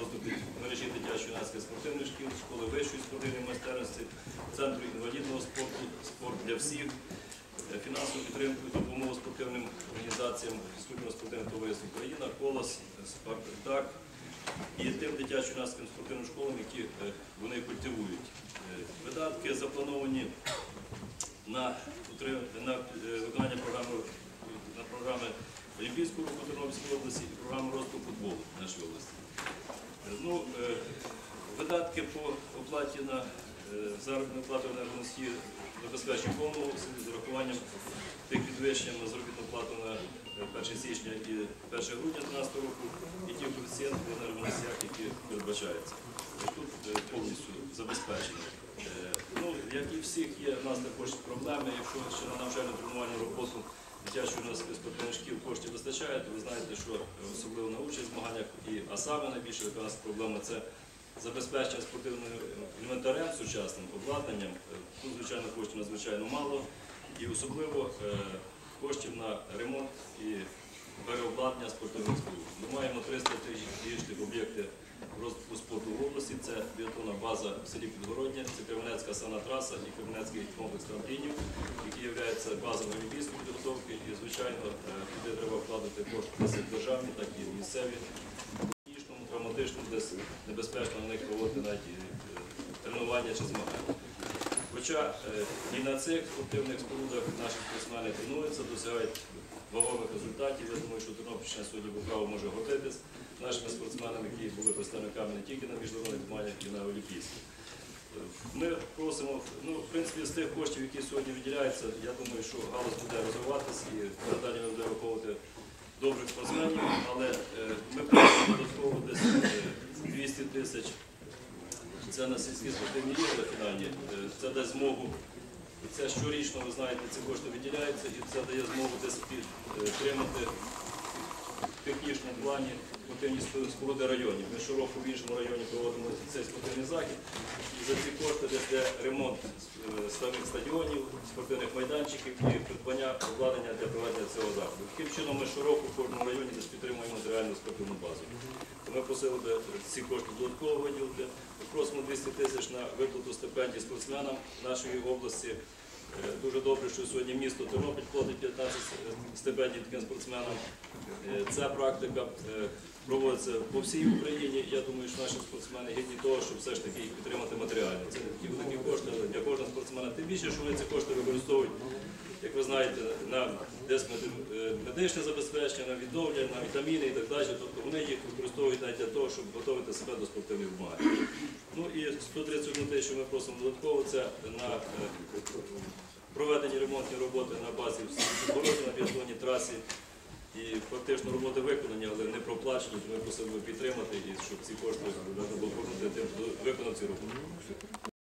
розвитку мережі дитячо-юнацьких спортивних шкіл, школи вищої спортивної майстерності, центру інвалідного спорту, спорт для всіх, е, фінансову підтримку і допомогу спортивним організаціям фізкультурно спортивного товариства Україна, Колос, Спартак і тим дитячо-юнацьким спортивним школам, які е, вони культивують. Е, Видатки заплановані на, на виконання програми, на програми Олімпійського руху Тернопільської області і програми розвитку футболу в нашій області. Е, Ну, е, видатки по оплаті на е, заробітну плату енергоносії забезпечені в повному з урахуванням тих підвищень на заробітну плату на е, 1 січня і 1 грудня 2013 року і ті коефіцієнти по енергоносіях, які передбачаються. Тут е, повністю забезпечені. Е, Ну, як і всіх, є в нас також проблеми. Якщо ще на навчально тренувальну роботу дитячої нас спортивних шкіл коштів вистачає, то ви знаєте, що особливо на участь змаганнях, а саме найбільша у нас проблема це забезпечення спортивним інвентарем сучасним, обладнанням. Е, Тут, звичайно, коштів надзвичайно мало, і особливо е, коштів на ремонт і переобладнання спортивних споруд. Ми маємо 300 тисяч об'єкти розвитку спорту в області. Це біотонна база в селі Підгородня, це Кременецька санатраса і Кременецький комплекс трамплінів, які являються базовою олімпійської підготовки. І, звичайно, е, туди треба вкладати кошти як державні, так і місцеві. Травматичному, десь небезпечно на них проводити навіть е, тренування чи змагання. Хоча е, і на цих спортивних спорудах наші спортсмени тренуються, досягають вагомих результатів. Я думаю, що Тернопільщина сьогодні праву може гордитись нашими спортсменами, які були представниками не тільки на міжнародних змаганнях, і на олімпійських. Е, Ми просимо, ну, в принципі, з тих коштів, які сьогодні виділяються, я думаю, що галузь буде розвиватися і надалі буде виховувати добрих спортсменів, але е, ми просимо додатково десь е, 200 тисяч це на сільські спортивні ігри фінальні. Е, Це дасть змогу. Це щорічно, ви знаєте, ці кошти виділяються, і це дає змогу десь підтримати в плані спортивні споруди районів. Ми щороку в іншому районі проводимо цей спортивний захід. І за ці кошти десь ремонт е, самих стадіонів, спортивних майданчиків і придбання обладнання для проведення цього заходу. Таким чином ми щороку в кожному районі десь підтримуємо матеріальну спортивну базу. Ми просили би ці кошти додатково виділити. Просимо 200 тисяч на виплату стипендій спортсменам нашої області. Е, Дуже добре, що сьогодні місто Тернопіль платить 15 стипендій таким спортсменам. Е, Ця практика е, проводиться по всій Україні. Я думаю, що наші спортсмени гідні того, щоб все ж таки їх підтримати матеріально. Це такі великі кошти, для кожного спортсмена. Тим більше, що вони ці кошти використовують, як ви знаєте, на е, медичне забезпечення, на відновлення, на вітаміни і так далі. Тобто вони їх використовують навіть для того, щоб готувати себе до спортивних змагань. Ну і 131 те, що ми просимо додатково, це на е, проведені ремонтні роботи на базі Борозі на біатлонній трасі. І фактично роботи виконані, але не проплачені, тому ми просили підтримати і щоб ці кошти треба було повернути тим, хто виконав ці роботи.